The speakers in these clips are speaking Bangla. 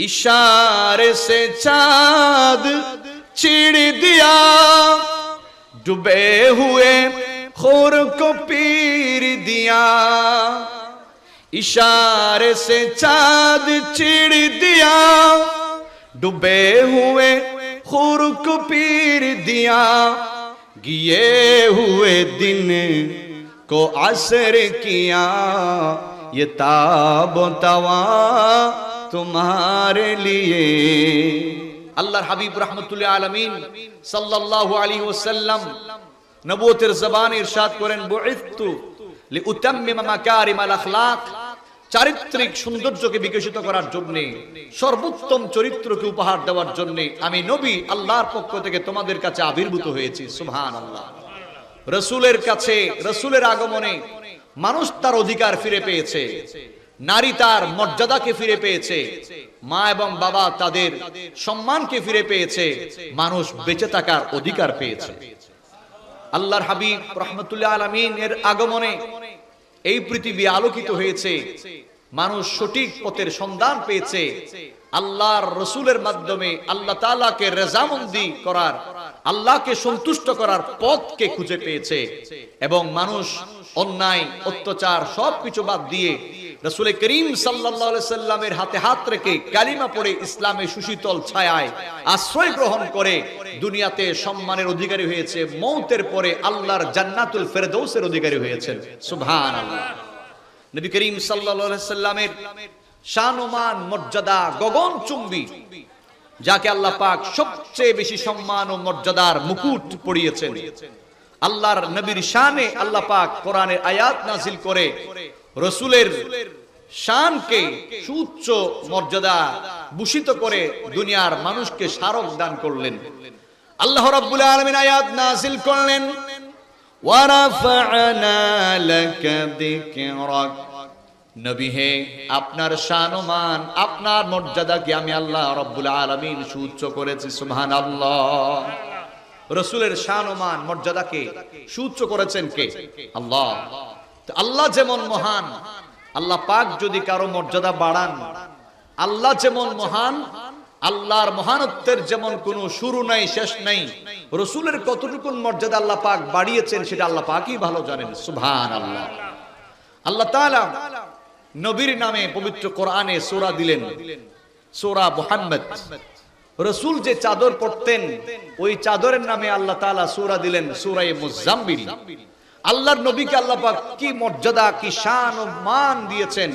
इशारे से चाँद चिड़ दिया। डूबे हुए खोर को पीर दिया। इशारे से चाँद चिड़ दिया। डूबे हुए खुर को पीर दिया। गिए हुए दिन को असर किया। ये ताब तवा তোমার আল্লাহর হাবিব রহমতুল্লাহ আলমিন আলী ওসাল্লাম জবান ইরশাদ করেন চারিত্রিক সৌন্দর্যকে বিকশিত করার জন্য, সর্বোত্তম চরিত্রকে উপহার দেওয়ার জন্য আমি নবী আল্লাহর পক্ষ থেকে তোমাদের কাছে আবির্ভূত হয়েছি সুহান আল্লাহ রসুলের কাছে, রসুলের আগমনে মানুষ তার অধিকার ফিরে পেয়েছে। নারী তার মর্যাদাকে ফিরে পেয়েছে। মা এবং বাবা তাদের সম্মানকে ফিরে পেয়েছে। মানুষ বেঁচে থাকার অধিকার পেয়েছে। আল্লাহর হাবিব রহমতুল্লাহ আলমিন এর আগমনে এই পৃথিবী আলোকিত হয়েছে। মানুষ সঠিক পথের সন্ধান পেয়েছে। আল্লাহর রসুলের মাধ্যমে আল্লাহ তালাকে রেজামন্দি করার, আল্লাহকে সন্তুষ্ট করার পথকে খুঁজে পেয়েছে। এবং মানুষ অন্যায়, অত্যাচার, সবকিছু বাদ দিয়ে রসুল করিম সাল্লাহ সাল্লামের হাতে হাত রেখে কালিমা পড়ে ইসলামের সুশীতল ছায়ায় আশ্রয় গ্রহণ করে দুনিয়াতে সম্মানের অধিকারী হয়েছে, মৌতের পরে আল্লাহর জান্নাতুল ফেরদৌসের অধিকারী হয়েছেন। সুবহান আল্লাহ নবী করিম সাল্লাহ সাল্লামের শানমান, মর্যাদা, গগন চুম্বি, যাকে আল্লাহ পাক সবচেয়ে বেশি সম্মান ও মর্যাদার মুকুট পড়িয়েছেন আল্লাহর নবীর শানে আল্লাহ পাক কোরআনের আয়াত নাজিল করে, রসুলের শানকে সুউচ্চ মর্যাদা ভূষিত করে দুনিয়ার মানুষকে স্মারক দান করলেন। আল্লাহ রাব্বুল আলামিন আয়াত নাজিল করলেন ওয়ারাফা'না লাকা যিকরাক নবী হে, আপনার শানমান আপনার মর্যাদাকে আমি আল্লাহ রব্বুল আলামিন সুউচ্চ করেছি, সুবহানাল্লাহ। রসুলের শানমান মর্যাদাকে সুউচ্চ করেছেন কে? আল্লাহ। আল্লাহ যেমন মহান, আল্লাহ পাক যদি কারও মর্যাদা বাড়ান, আল্লাহ যেমন মহান, আল্লাহর মহানত্বের যেমন কোনো শুরু নাই, শেষ নাই, রসুলের কতটুকু মর্যাদা আল্লাহ পাক বাড়িয়েছেন সেটা আল্লাহ পাকই ভালো জানেন। সুবহান আল্লাহ আল্লাহ তাআলা নবীর নামে পবিত্র কোরআনে সোরা দিলেন। সোরা মুহাম্মদ। রসুল যে চাদর পড়তেন ওই চাদরের নামে আল্লাহ তাআলা সূরা দিলেন সূরায়ে মুজাম্মিল। আল্লাহর নবীকে আল্লাহ কি মর্যাদা, কি শান ও মান দিয়েছেন,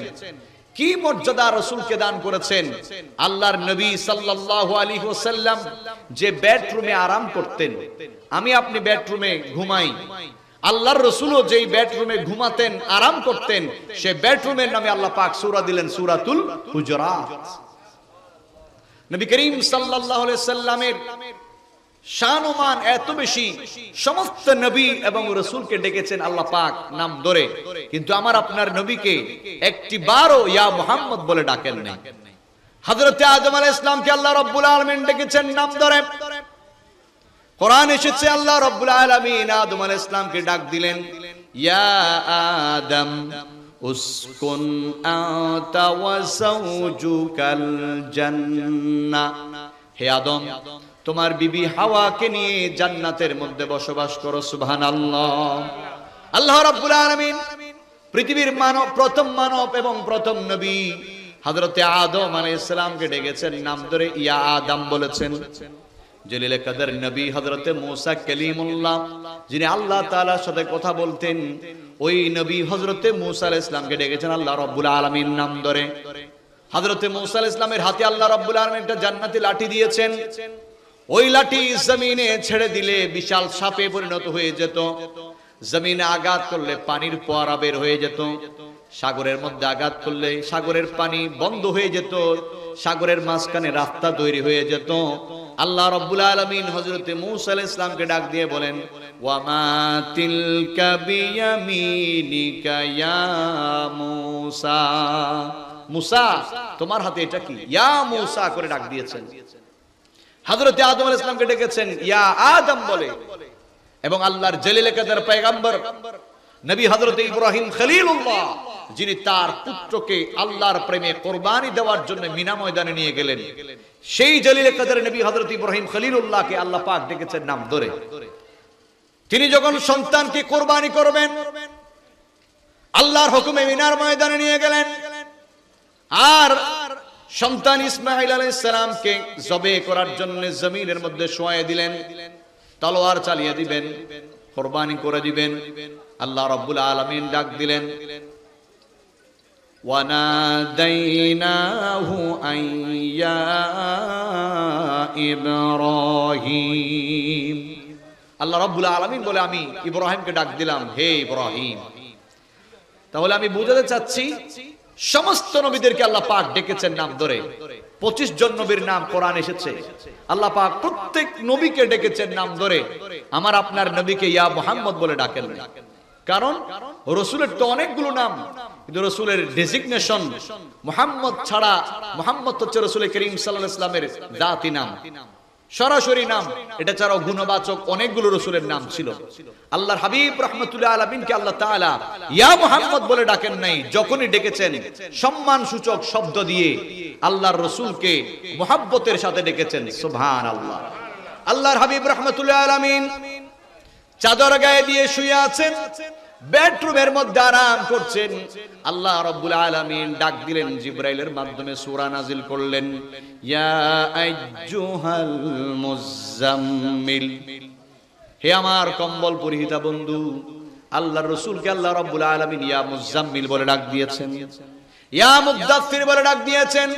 কি মর্যাদা রসুলকে দান করেছেন, আল্লাহর নবী সাল্লাল্লাহু ওয়াসাল্লাম যে বেডরুমে আরাম করতেন, আমি আপনি বেডরুমে ঘুমাই, আল্লাহর রসুলও যেই বেডরুমে ঘুমাতেন, আরাম করতেন, সে বেডরুমের নামে আল্লাহ পাক সূরা দিলেন সূরাতুল হুজরাত। নবী করিম আলাইহি সাল্লামের শানমান এত বেশি, সমস্ত নবী এবং রসুলকে ডেকেছেন আল্লাহ পাক নাম ধরে। কিন্তু আমার আপনার নবীকে একটি বারও ইয়া মোহাম্মদ বলে ডাকেন নাই। হযরতে আদম আলাইহিস ইসলামকে আল্লাহ রাব্বুল আলামিন ডেকেছেন নাম কোরআন এসেছে, আল্লাহ রাব্বুল আলামিন আদম আলাইহিস ইসলামকে ডাক দিলেন, ইয়া আদম উসকুন আতা ওয়া যাওজুকাল হে আদম, তোমার বিবি হাওয়াকে নিয়ে জান্নাতের মধ্যে বসবাস করো, সুবহানাল্লাহ। আল্লাহ রাব্বুল আলামিন পৃথিবীর মানব, প্রথম মানব এবং প্রথম নবী হযরতে আদম আলাইহিস সালামকে ডেকেছেন, নাম ধরে ইয়া আদম বলেছেন। জলিল কাদের নবী হযরতে মূসা যিনি আল্লাহ তাআলার সাথে কথা বলতেন, ওই নবী হযরতে মূসা আলাইহিস সালামকে ডেকেছেন আল্লাহ রাব্বুল আলামিন নাম ধরে। হযরতে মূসা আলাইহিস সালামের হাতে আল্লাহ রাব্বুল আলামিন একটা জান্নাতি লাঠি দিয়েছেন। ওই লাঠি জমিনে ছেড়ে দিলে বিশাল সাপে পরিণত হয়ে যেত। জমিনে আঘাত করলে পানির পোয়ারা বের হয়ে যেত। সাগরের মধ্যে আঘাত করলে সাগরের পানি বন্ধ হয়ে যেত। সাগরের মাঝখানে রাস্তা তৈরি হয়ে যেত। আল্লাহ রব্বুল আলমিন হজরতে মুসা আলাইহিস ইসলামকে ডাক দিয়ে বলেন মুসা? তোমার হাতে এটা কি? ইয়া মুসা করে ডাক দিয়েছেন। হযরতে আদম আলাইহিস সালামকে ডেকেছেন, ইয়া আদম বলে। এবং আল্লাহর জলিল কাদের নবী হযরত ইব্রাহিম খলিলুল্লাহ। যিনি তার পুত্রকে আল্লাহর প্রেমে কোরবানি দেওয়ার জন্য মিনা ময়দানে নিয়ে গেলেন। সেই জলিল কাদের নবী হযরত ইব্রাহিম খলিলুল্লাহকে আল্লাহ পাক ডেকেছেন নাম ধরে। তিনি যখন সন্তানকে কোরবানি করবেন, আল্লাহর হুকুমে মিনার ময়দানে নিয়ে গেলেন। আর সন্তান ইসমাইল আলাইসালামকে জবে করার জন্য জমিনের মধ্যে শোয়ে দিলেন, তলোয়ার চালিয়ে দিবেন, কোরবানি করে দিবেন, আল্লাহ রব্বুল আলমিন ডাক দিলেন। وناديناه أن يا إبراهيم আল্লাহ রব্বুল আলমিন বলে আমি ইব্রাহিমকে ডাক দিলাম হে ইব্রাহিম তাহলে আমি বুঝাতে চাচ্ছি সমস্ত নবীদেরকে আল্লাহ পাক ডেকেছেন নাম ধরে পঁচিশ জন নবীর নাম কোরআন এসেছে আল্লাহ পাক প্রত্যেক নবীকে ডেকেছেন নাম ধরে আমার আপনার নবীকে ইয়া মোহাম্মদ বলে ডাকেন না। কারণ রসুলের তো অনেকগুলো নাম, কিন্তু রসুলের ডেজিগনেশন মোহাম্মদ ছাড়া, মোহাম্মদ হচ্ছে রসুল করিম সাল্লাহ ইসলামের জাতি নাম। সরাসরি নাম, এটা ছাড়াও গুণবাচক অনেকগুলো রসুলের নাম ছিল। আল্লাহর হাবিব রহমতুল্লাহ আলমিনকে আল্লাহ তাআলা ইয়া মোহাম্মদ বলে ডাকেন নাই, যখনই ডেকেছেন সম্মান সূচক শব্দ দিয়ে আল্লাহর রসুলকে মোহাব্বতের সাথে ডেকেছেন সুবহান আল্লাহ আল্লাহর হাবিব রহমতুল্লাহ আলমিন চাদর গায়ে দিয়ে শুয়ে আছেন বেডরুমের মধ্যে আরাম করছেন। আল্লাহ রাব্বুল আলামিন ডাক দিলেন, জিব্রাইলের মাধ্যমে সূরা নাজিল করলেন। ইয়া আইয়ুহাল মুজাম্মিল হে আমার কম্বল পরিহিতা বন্ধু, আল্লাহর রাসূলকে আল্লাহ রাব্বুল আলামিন ইয়া মুজাম্মিল বলে ডাক দিয়েছেন। ইয়া মুদাফফির বলে ডাক দিয়েছেন।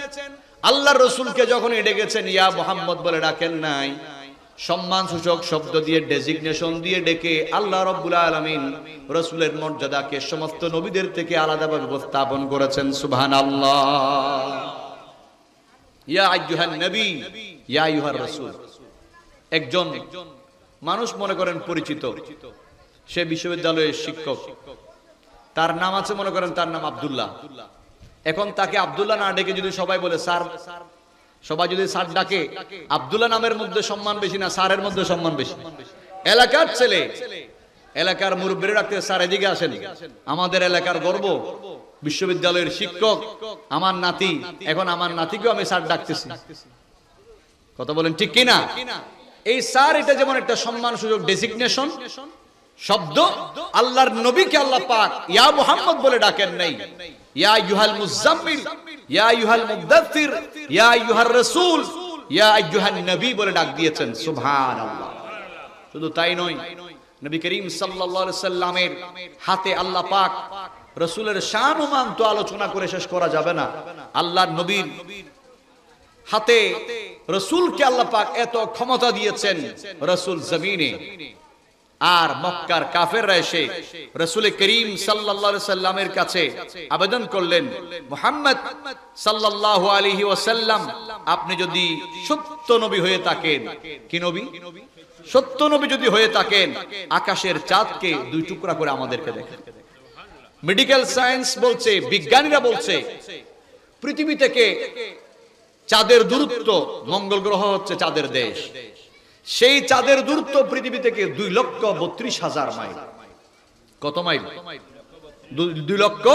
আল্লাহর রাসূলকে যখন ডেকেছেন, ইয়া মুহাম্মদ বলে ডাকেন নাই। সম্মান সূচক শব্দ দিয়ে ডেজিগনেশন দিয়ে ডেকে আল্লাহ রব্বুল আলমিন রসুলের মর্যাদাকে সমস্ত নবীদের থেকে আলাদাভাবে উপস্থাপন করেছেন সুবহান আল্লাহ নবী, ইয়া আইয়ুহার রাসূল। একজন মানুষ মনে করেন পরিচিত, সে বিশ্ববিদ্যালয়ের শিক্ষক। তার নাম আছে মনে করেন তার নাম আব্দুল্লাহ। এখন তাকে আব্দুল্লাহ না ডেকে যদি সবাই বলে, স্যার সবাই যদি স্যার ডাকে, আব্দুল্লাহ নামের মধ্যে সম্মান বেশি না, স্যারের মধ্যে সম্মান বেশি। এলাকার ছেলে, এলাকার মুরব্বীরা ডাকতে স্যার, এদিকে আসেন। আমাদের এলাকার গর্ব, বিশ্ববিদ্যালয়ের শিক্ষক, আমার নাতি, এখন আমার নাতিকেও আমি স্যার ডাকতেছি। কথা বলেন ঠিক কিনা? এই স্যার, এটা যেমন একটা সম্মান সুযোগ ডেসিগনেশন শব্দ, আল্লাহর নবীকে আল্লাহ পাক, ইয়া মুহাম্মদ বলে ডাকেন নাই। ইয়া ইউহাল মুজাম্মিল ইয়া ইউহাল ইয়া ইউহার ইয়া নবী বলে ডাক দিয়েছেন শুধু তাই নয়, নবী করিম সাল্লাল্লাহু সাল্লামের হাতে আল্লাহ পাক রাসূলের শান মান তো আলোচনা করে শেষ করা যাবে না। আল্লাহর নবীর হাতে রসুলকে আল্লাহ পাক এত ক্ষমতা দিয়েছেন, রসুল জমিনে। আর মক্কার কাফেররা এসে রসুল করিম সাল্লাল্লাহু সাল্লামের কাছে আবেদন করলেন, মোহাম্মদ সাল্লাল্লাহু আলাইহি ওয়াসাল্লাম, আপনি যদি সত্য নবী হয়ে থাকেন। কি নবী? সত্য নবী যদি হয়ে থাকেন, আকাশের চাঁদকে দুই টুকরা করে আমাদেরকে দেখেন। মেডিকেল সায়েন্স বলছে, বিজ্ঞানীরা বলছে, পৃথিবী থেকে চাঁদের দূরত্ব মঙ্গল গ্রহ হচ্ছে চাঁদের দেশ। সেই চাঁদের দূরত্ব পৃথিবী থেকে দুই লক্ষ বত্রিশ হাজার মাইল। কত মাইল? দুই লক্ষ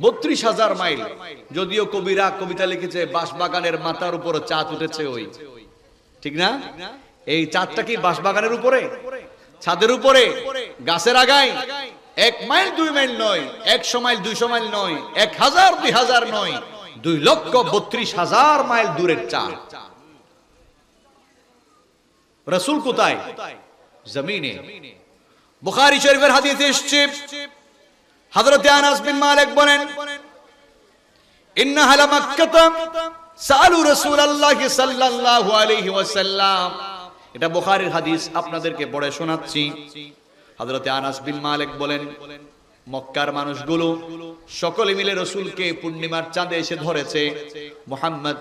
বত্রিশ হাজার মাইল। যদিও কবিরা কবিতা লিখেছে, বাঁশবাগানের মাথার উপর চাঁদ উঠেছে ওই। ঠিক না? এই চাঁদটা কি বাঁশবাগানের উপরে? ছাদের উপরে? গাছের আগায়? এক মাইল, দুই মাইল নয়, একশো মাইল, দুইশো মাইল নয়, এক হাজার, দুই হাজার নয়, দুই লক্ষ বত্রিশ হাজার মাইল দূরের চাঁদ। রসুল কোথায়? জমিনে। বুখারী শরীফের হাদিসে এসেছে, হযরত আনাস বিন মালিক বলেন সালু রাসূলুল্লাহ সাল্লাল্লাহু আলাইহি ওয়াসাল্লাম। এটা বুখারীর হাদিস, আপনাদেরকে পড়ে শোনাচ্ছি। হযরত আনাস বিন মালিক বলেন, মক্কার মানুষগুলো সকলে মিলে রসুলকে পূর্ণিমার চাঁদে এসে ধরেছে, মোহাম্মদ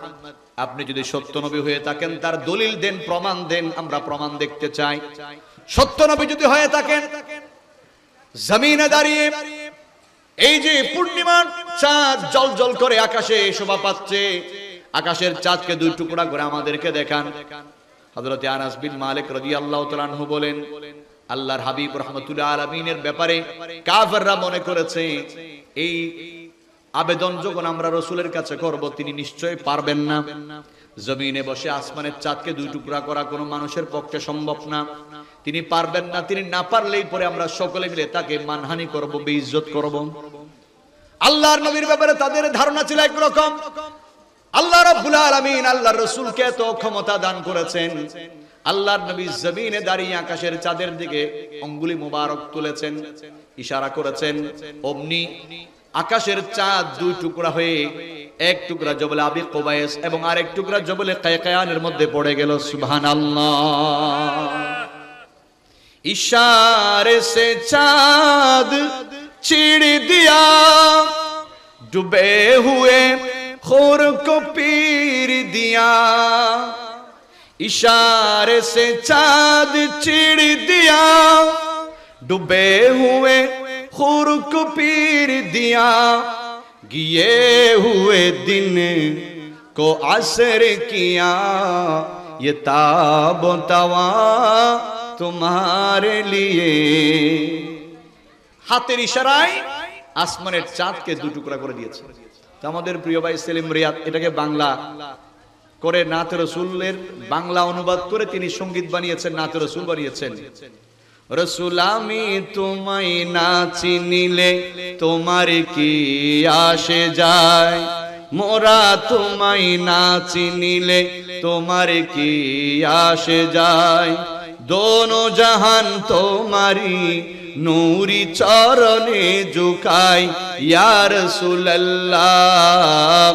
আপনি যদি সত্য নবী হয়ে থাকেন, তার দলিল দেন, প্রমাণ দেন, আমরা প্রমাণ দেখতে চাই। সত্য নবী যদি হয়ে থাকেন, জমিনে দাঁড়িয়ে এই যে পূর্ণিমার চাঁদ জল জল করে আকাশে শোভা পাচ্ছে, আকাশের চাঁদকে দুই টুকরা করে আমাদেরকে দেখান। হযরত আনাস বিন মালিক রাদিয়াল্লাহু তাআলা আনহু বলেন, আল্লাহর হাবিব রহমতুল্লাহ আলমিনের ব্যাপারে কাফেররা মনে করেছে, এই আবেদন যখন আমরা রসুলের কাছে করব, তিনি নিশ্চয় পারবেন না। জমিনে বসে আসমানের চাঁদকে দুই টুকরা করা কোনো মানুষের পক্ষে সম্ভব না। তিনি পারবেন না, তিনি না পারলেই পরে আমরা সকলে মিলে তাকে মানহানি করব, বেইজ্জত করব। আল্লাহর নবীর ব্যাপারে তাদের ধারণা ছিল একরকম। আল্লাহ রাব্বুল আলামিন আল্লাহর রাসূলকে এত ক্ষমতা দান করেছেন। আল্লাহর নবী জমিনে দাঁড়িয়ে আকাশের চাঁদের দিকে অঙ্গুলি মুবারক তুলেছেন, ইশারা করেছেন, অমনি আকাশের চাঁদ দুই টুকরা হয়ে এক টুকরা জবলে আবি কোবায়েস এবং আরেক টুকরা জবলে কায়কায়ানের মধ্যে পড়ে গেল সুবহান আল্লাহ ইশারে সে চাঁদ চিড়ি দিয়া ডুবে হুয়ে খোর কো পীর দিয়া। ইশারে সে চাঁদ চিড়ি দিয়া ডুবে হুয়ে को पीर दिया गिए हुए दिन को असर किया ये ताब तवा তোমারে লিয়ে হাতের ইশারায় আসমানের চাঁদকে দু টুকরা করে দিয়েছে তো আমাদের প্রিয় ভাই সেলিম রিয়াদ এটাকে বাংলা করে নাত রসুলের বাংলা অনুবাদ করে তিনি সঙ্গীত বানিয়েছেন নাত রসুল বানিয়েছেন রসুল, আমি তোমায় না চিনিলে তোমার কি আসে যায়? মোরা তোমায় না চিনিলে তোমার কি আসে যায়? দোনো জাহান তোমারি নূরি চরণে ঝুকাই ইয়ার সুল্লাহ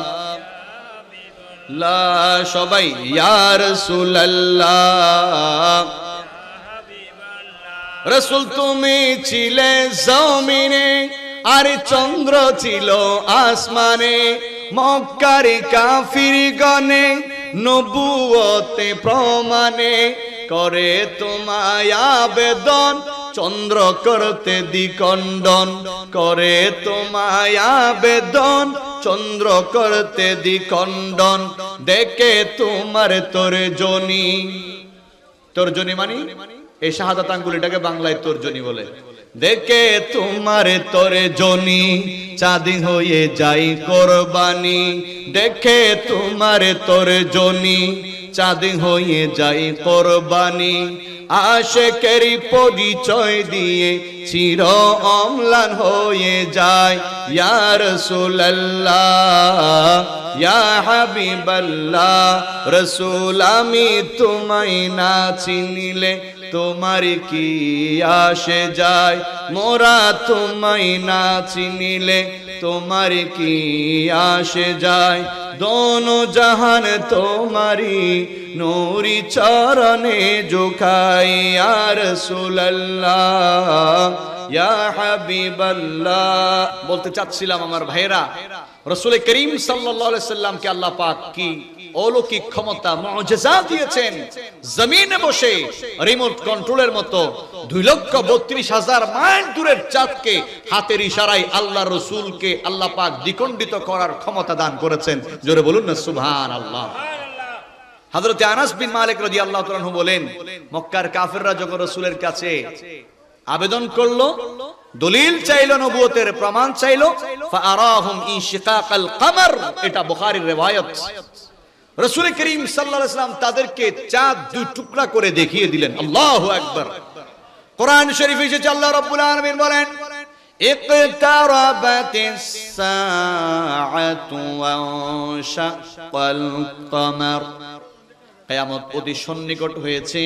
লা, সবাই ইয়ার সুল্লাহ রসুল তুমি ছিলে জমিনে, আর চন্দ্র ছিল আসমানে। মক্কার কাফির গনে নবুয়তে প্রমাণে করে তোমায় আবেদন, চন্দ্র করতে দ্বিকণ্ডন করে তোমায় আবেদন, চন্দ্র করতে দ্বিকণ্ডন দেখে তোমার তোর জনি তর্জনী মানি? এই শাহাদাত আঙ্গুলিটাকে বাংলায় তর্জনী বলে। দেখে তোমার তোরে জনি চাঁদি হয়ে যাই কোরবানি। দেখে তোমার তোরে জনি চাঁদি হয়ে যাই কোরবানি। আশেকেরই পরিচয় দিয়ে চির অম্লান হয়ে যায়। ইয়ার সুল্লাহ ইয়া হাবিবাল্লাহ, রসুল আমি তোমায় না চিনিলে তোমার কি আসে যায়? মোরা তোমায় না চিনিলে তোমার কি আসে যায়? দোনো জাহান তোমারি নূরি চরণে জোখাই আর সুল্লাহ হাবিবাল্লাহ। বলতে চাচ্ছিলাম আমার ভাইরা রসুল করিম সাল্লাল্লাহু সাল্লামকে আল্লাহ পাক কি অলৌকিক ক্ষমতা মুআজিজা দিয়েছেন। জমিনে বসে রিমোট কন্ট্রোলের মতো দুই লক্ষ বত্রিশ হাজার মাইল দূরের চাঁদকে হাতের ইশারায় আল্লাহ রসুলকে আল্লাহ পাক দ্বিখণ্ডিত করার ক্ষমতা দান করেছেন। জোরে বলুন না সুবহান আল্লাহ হযরতে আনাস বিন মালিক রাদিয়াল্লাহু তাআলা বলেন, মক্কার কাফেররা যখন রসুলের কাছে আবেদন করল, দলিল চাইলো, নবুয়তের প্রমাণ চাইলো, ফাআরাহুম ইনশিকাকাল কমর, এটা বুখারীর riwayat রাসূল করিম সাল্লাল্লাহু আলাইহি সাল্লাম তাদেরকে চাঁদ দুই টুকরা করে দেখিয়ে দিলেন আল্লাহু আকবার কোরআন শরীফে এসেছে আল্লাহ রাব্বুল আলামিন বলেন اقتربت الساعة وانشق القمر কিয়ামত অতি সন্নিকট হয়েছে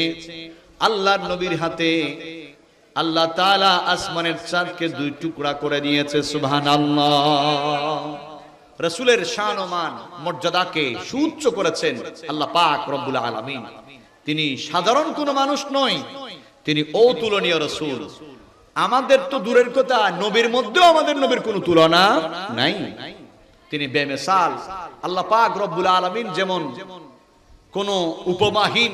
আল্লাহর নবীর হাতে আল্লাহ তাআলা আসমানের চাঁদকে দুই টুকরা করে দিয়েছে সুবহানাল্লাহ রসুলের শান ও মান মর্যাদাকে সুউচ্চ করেছেন আল্লাহ পাক রব্বুল আলামিন। তিনি সাধারণ কোন মানুষ নয়, তিনি অতুলনীয় রসুল। আমাদের তো দূরের কথা, নবীর মধ্যেও আমাদের নবীর কোনো তুলনা নাই। তিনি বেমেসাল, আল্লাহ পাক রব্বুল আলামিন যেমন কোন উপমাহীন,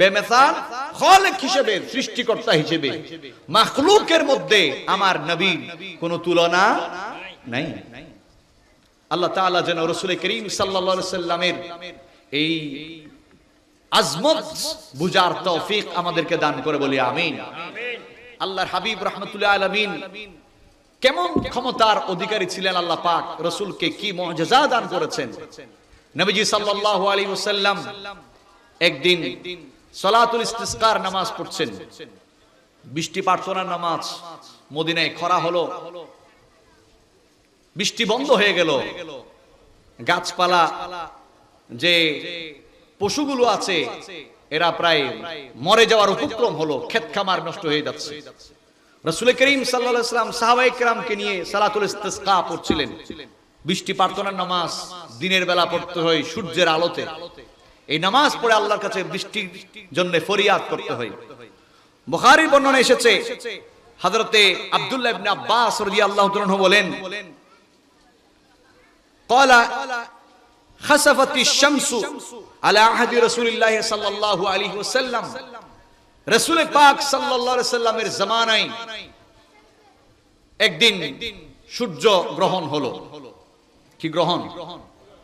বেমেসাল খলেক হিসেবে, সৃষ্টিকর্তা হিসেবে, মাখলুকের মধ্যে আমার নবীর কোন তুলনা নাই। আল্লাহ তাআলা যেন রসুল করিম আলাইহি সাল্লামের এই আজমত বুজার তৌফিক আমাদেরকে দান করে বলি, আমিন। আল্লাহর হাবিব রহমতুল্লাহ আলমিন কেমন ক্ষমতার অধিকারী ছিলেন আল্লাহ পাক, রসুলকে কি দান করেছেন? নবীজি আলাইহি ওয়াসাল্লাম একদিন সলাতুল ইস্তিসকার নামাজ পড়ছেন। বৃষ্টি প্রার্থনার নামাজ মদিনায় খরা হলো। বৃষ্টি বন্ধ হয়ে গেল। গাছপালা যে পশুগুলো আছে, এরা প্রায় মরে যাওয়ার উপক্রম হলো, ক্ষেত খামার নষ্ট হয়ে যাচ্ছে। রসুল করিম সাল্লাম সাহাবাই কেরামকে নিয়ে সালাতুল ইস্তেসকা পড়ছিলেন। বৃষ্টি প্রার্থনার নামাজ দিনের বেলা পড়তে হয় সূর্যের আলোতে। এই নামাজ পড়ে আল্লাহর কাছে বৃষ্টির জন্য ফরিয়াদ করতে হয়। বুখারীর বর্ণনা এসেছে, হযরতে আব্দুল্লাহ ইবনে আব্বাস রাদিয়াল্লাহু তাআলা বলেন قال خسفت الشمس على عهد رسول الله صلى الله عليه وسلم রসুল পাক সাল্লাল্লাহু আলাইহি সাল্লামের জামানায় একদিন সূর্য গ্রহণ হলো কি গ্রহণ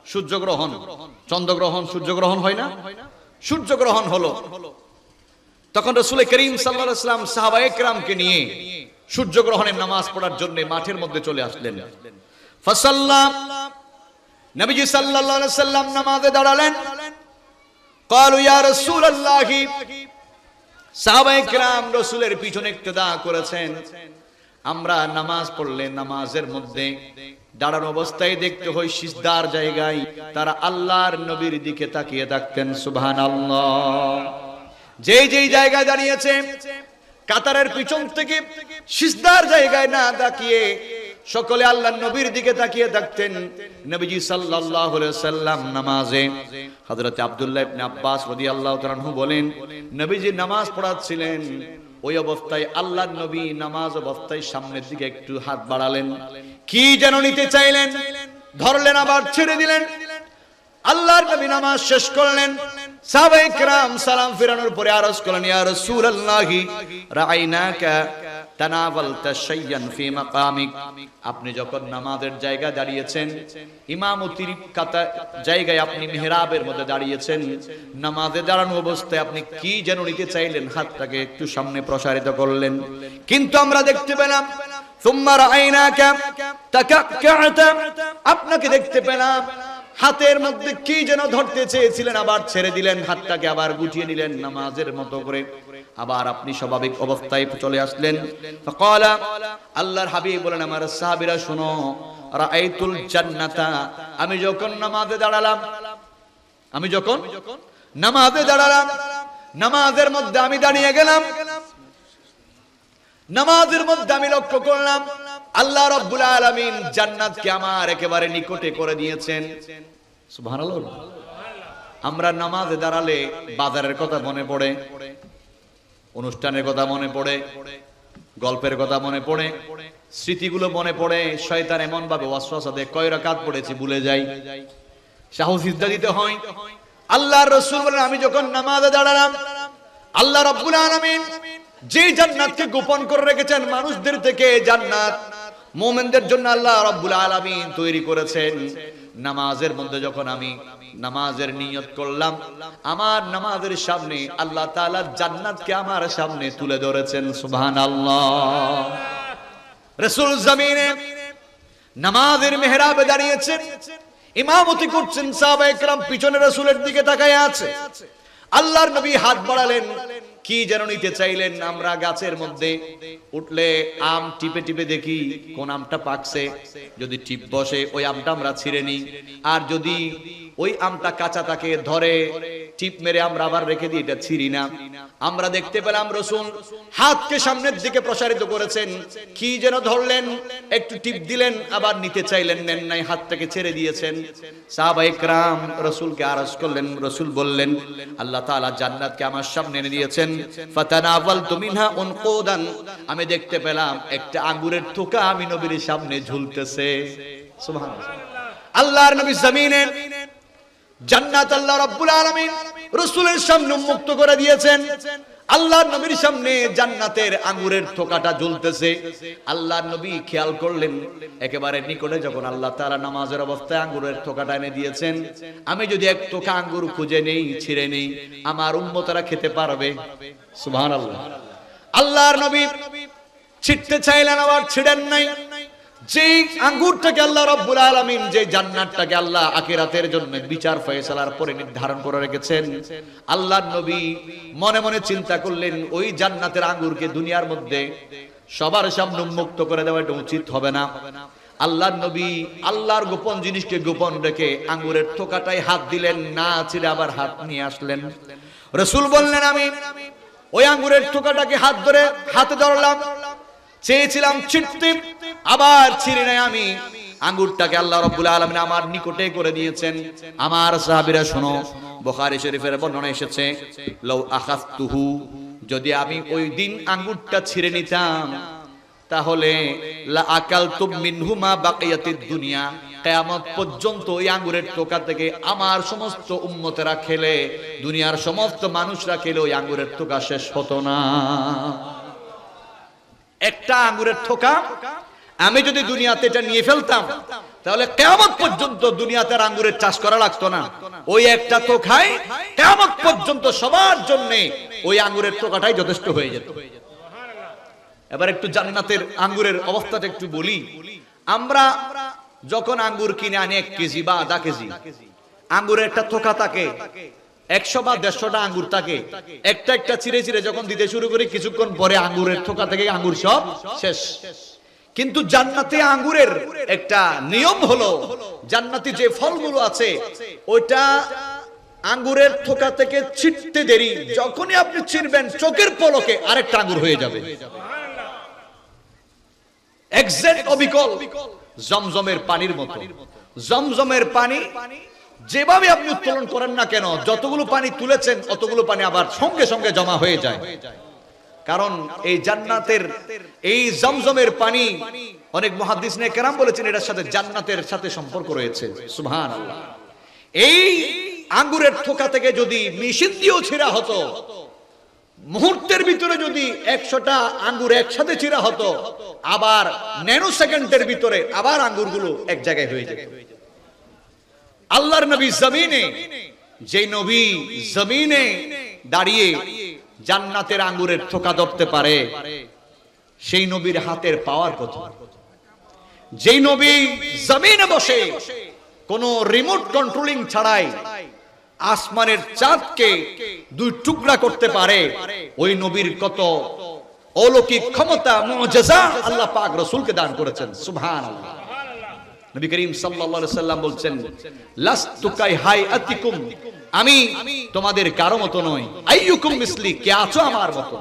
সূর্য গ্রহণ চন্দ্র গ্রহণ সূর্য গ্রহণ হয় না সূর্য গ্রহণ হলো তখন রসুল করিম সাল্লাল্লাহু সাল্লাম সাহাবা একরামকে নিয়ে সূর্য গ্রহণের নামাজ পড়ার জন্য মাঠের মধ্যে চলে আসলেন ফাসাল্লাম নবীজি সাল্লাল্লাহু আলাইহি সাল্লাম নামাজে দাঁড়ালেন قالوا يا رسول الله সাহাবায়ে کرام রাসূলের পিছনে ইক্তেদা করেছেন আমরা নামাজ পড়লে নামাজের মধ্যে দাঁড়ানো অবস্থায় দেখতে হয় সিজদার জায়গায় তারা আল্লাহর নবীর দিকে তাকিয়ে থাকতেন সুবহানাল্লাহ যেই যেই জায়গায় দাঁড়িয়েছে কাতারের পিছন থেকে সিজদার জায়গায় না তাকিয়ে সকলে আল্লাহ নবীর দিকে তাকিয়ে থাকতেন নবীজি সাল্লাল্লাহু আলাইহি সাল্লাম নামাজে হযরত আব্দুল্লাহ ইবনে আব্বাস রাদিয়াল্লাহু তাআলা আনহু বলেন নবীজি নামাজ পড়াচ্ছিলেন ওই অবস্থায় আল্লাহ নবী নামাজ অবস্থায় সামনের দিকে একটু হাত বাড়ালেন কি যেন নিতে চাইলেন ধরলেন আবার ছেড়ে দিলেন আল্লাহর নবী নামাজ শেষ করলেন সাহাবায়ে کرام সালাম ফিরানোর পরে আরজ করলেন ইয়া রাসূলুল্লাহি রাআইনাকা আপনি যখন নামাজের দাঁড়িয়েছেন, ইমাম কাতা জায়গায় আপনি মেহরাবের মধ্যে দাঁড়িয়েছেন, নামাজে দাঁড়ানো অবস্থায় আপনি কি যেন নিতে চাইলেন, হাতটাকে একটু সামনে প্রসারিত করলেন। কিন্তু আমরা দেখতে পেলাম আপনাকে দেখতে পেলাম, হাতের মধ্যে কি যেন ধরতে চেয়েছিলেন, আবার ছেড়ে দিলেন, হাতটাকে আবার গুটিয়ে নিলেন নামাজের মতো করে। আবার আপনি স্বাভাবিক অবস্থায় চলে আসলেন। আল্লাহর হাবিব বলেন, আমার সাহাবিরা, শোনো, রাআইতুল জান্নাতা। আমি যখন নামাজে দাঁড়ালাম, আমি যখন নামাজে দাঁড়ালাম, নামাজের মধ্যে আমি দাঁড়িয়ে গেলাম। নামাজের মধ্যে আমি লক্ষ্য করলাম, আল্লাহ রব্বুল আলামিন জান্নাতকে আমার একেবারে নিকটে করে দিয়েছেন। সুবহানাল্লাহ। আমরা নামাজে দাঁড়ালে বাজারের কথা মনে পড়ে। অনুষ্ঠানের কথা মনে পড়ে, গল্পের কথা মনে পড়ে, স্মৃতিগুলো মনে পড়ে, শয়তান এমন ভাবে ওয়াসওয়াসা দেয় কয় রাকাত পড়েছি ভুলে যাই। সাহস সিজদা দিতে হয়। আল্লাহর রাসূল বলেন, আমি যখন নামাজে দাঁড়ালাম, আল্লাহ রাব্বুল আলামিন যে জান্নাতকে গোপন করে রেখেছেন মানুষদের থেকে জান্নাত, মুমিনদের জন্য আল্লাহ রাব্বুল আলামিন তৈরি করেছেন। নামাজের মধ্যে যখন আমি নামাজের নিয়ত করলাম। আমার নামাজের সামনে আল্লাহ তালার জান্নাতকে আমার সামনে তুলে ধরেছেন সুহান আল্লাহ রসুল জমিনে নামাজের মেহরাবে দাঁড়িয়েছেন। ইমামতি করছেন সাহাবা একরাম পিছনে রসুলের দিকে তাকায় আছে। আল্লাহর নবী হাত বাড়ালেন। কি যেন নিতে চাইলেন আমরা গাছের মধ্যে। উঠলে আম টিপে টিপে দেখি কোন আমটা পাকছে। যদি টিপ বসে ওই আমটা আমরা ছিঁড়ে নিই। আর যদি ওই আমটা কাঁচা তাকে ধরে টিপ মেরে আমরা আবার রেখে দিই, এটা ছিঁড়ি না। আমরা দেখতে পেলাম রসুন হাতকে সামনের দিকে প্রসারিত করেছেন। কি যেন ধরলেন, একটু টিপ দিলেন, আবার নিতে চাইলেন, নেন নাই, হাতটাকে ছেড়ে দিয়েছেন। সাহাবা একরাম রসুলকে আরজ করলেন, রসুল বললেন, আল্লাহ তাআলা জান্নাতকে আমার সামনে এনে দিয়েছেন। আমি দেখতে পেলাম একটা আঙ্গুরের থোকা আমি নবীর সামনে ঝুলতেছে। সুবহানাল্লাহ। আল্লাহর নবী জমিনে জান্নাত আল্লাহ রাব্বুল আলামিন রসুলের সামনে উন্মুক্ত করে দিয়েছেন। আল্লাহ নবীর সামনে জান্নাতের আঙ্গুরের থোকাটা ঝুলতেছে আল্লাহ নবী খেয়াল করলেন, একেবারে নিকটে যখন আল্লাহ তারা নামাজের অবস্থায় আঙ্গুরের থোকাটা এনে দিয়েছেন, আমি যদি এক থোকা আঙ্গুর খুঁজে নেই, ছিঁড়ে নেই, আমার উম্মতরা খেতে পারবে? সুবহানাল্লাহ। আল্লাহর নবী ছিটতে চাইলেন, আবার ছিড়েন নাই। যে আঙ্গুরটাকে আল্লাহ রব্বুল আলামিন যে জান্নাতটাকে আল্লাহ আখিরাতের জন্য বিচার ফয়সালার পরে নির্ধারণ করে রেখেছেন, আল্লাহর নবী মনে মনে চিন্তা করলেন, ওই জান্নাতের আঙ্গুরকে দুনিয়ার মধ্যে সবার সামনে উন্মুক্ত করে দেওয়া এটা উচিত হবে না। আল্লাহর নবী আল্লাহর গোপন জিনিসকে গোপন রেখে আঙ্গুরের থোকাটাই হাত দিলেন, না ছিঁড়ে আবার হাত নিয়ে আসলেন। রসুল বললেন, আমি ওই আঙ্গুরের থোকাটাকে হাত ধরে হাতে ধরলাম, চেয়েছিলাম ছিটতে আবার ছিঁড়ে নাই আমি। আঙ্গুরটাকে আল্লাহ রব্বুল আলমিন আমার নিকটে করে দিয়েছেন। আমার সাহাবিরা শোনো, বুখারী শরীফের বর্ণনা এসেছে লৌ আখাফতুহু যদি আমি ওই দিন আঙ্গুরটা ছিঁড়ে নিতাম, তাহলে লা আকালতু মিনহুমা বাকিয়াতিদ দুনিয়া। কিয়ামত পর্যন্ত ওই আঙ্গুরের টোকা থেকে আমার সমস্ত উম্মতেরা খেলে, দুনিয়ার সমস্ত মানুষরা খেলে ওই আঙ্গুরের টোকা শেষ হতো না। একটা আঙ্গুরের থোকা আমি যদি দুনিয়াতে এটা নিয়ে ফেলতাম, তাহলে কেমন পর্যন্ত দুনিয়াতে আঙ্গুরের চাষ করা লাগতো না। ওই একটা থোকায় কেমন পর্যন্ত সবার জন্য ওই আঙ্গুরের থোকাটাই যথেষ্ট হয়ে যেত। এবার একটু জান্নাতের আঙ্গুরের অবস্থাটা একটু বলি। আমরা যখন আঙ্গুর কিনে আনি এক কেজি বা আধা কেজি, আঙ্গুরের একটা থোকা থাকে, একশো বা দেড়শোটা আঙ্গুর থাকে। একটা একটা চিড়ে চিড়ে যখন দিতে শুরু করি, কিছুক্ষণ পরে আঙ্গুরের থোকা থেকে আঙ্গুর সব শেষ। কিন্তু জান্নাতে আঙ্গুরের একটা নিয়ম হলো, জান্নাতি যে ফলগুলো আছে, ওইটা আঙ্গুরের থোকা থেকে ছিটতে দেরি। যখনই আপনি ছিড়বেন চোখের পলকে আরেকটা আঙ্গুর হয়ে যাবে। এক্সাক্ট অবিকল, জমজমের পানির মতো। জমজমের পানি যেভাবে আপনি উত্তোলন করেন না কেন, যতগুলো পানি তুলেছেন, অতগুলো পানি আবার সঙ্গে সঙ্গে জমা হয়ে যায়। কারণ এই জান্নাতের, এই জমজমের পানি, অনেক মহাদিস কেরাম বলেছেন এটার সাথে জান্নাতের সাথে সম্পর্ক রয়েছে। সুবহান এই আঙ্গুরের থোকা থেকে যদি মেশিন ছেঁড়া হতো, মুহূর্তের ভিতরে যদি একশোটা আঙ্গুর একসাথে চিরা হতো, আবার ন্যানো সেকেন্ডের ভিতরে আবার আঙ্গুরগুলো এক জায়গায় হয়ে যেত। আল্লাহর নবী জমিনে যে নবী জমিনে দাঁড়িয়ে জান্নাতের আঙ্গুরের থোকা ধরতে পারে। সেই নবীর হাতের পাওয়ার কথা যেই নবী জমিনে বসে কোন রিমোট কন্ট্রোলিং ছাড়াই আসমানের চাঁদকে দুই টুকরা করতে পারে, ওই নবীর কত অলৌকিক ক্ষমতা মুআজিজা আল্লাহ পাক রাসূলকে দান করেছেন। সুবহানাল্লাহ। নবী করিম সাল্লাল্লাহু সাল্লাম বলছেন, লাস্তু কাই হাইআতিকুম আমি তোমাদের কারও মতো নই। আইয়ুকুম মিসলি, কে আছো আমার মতো?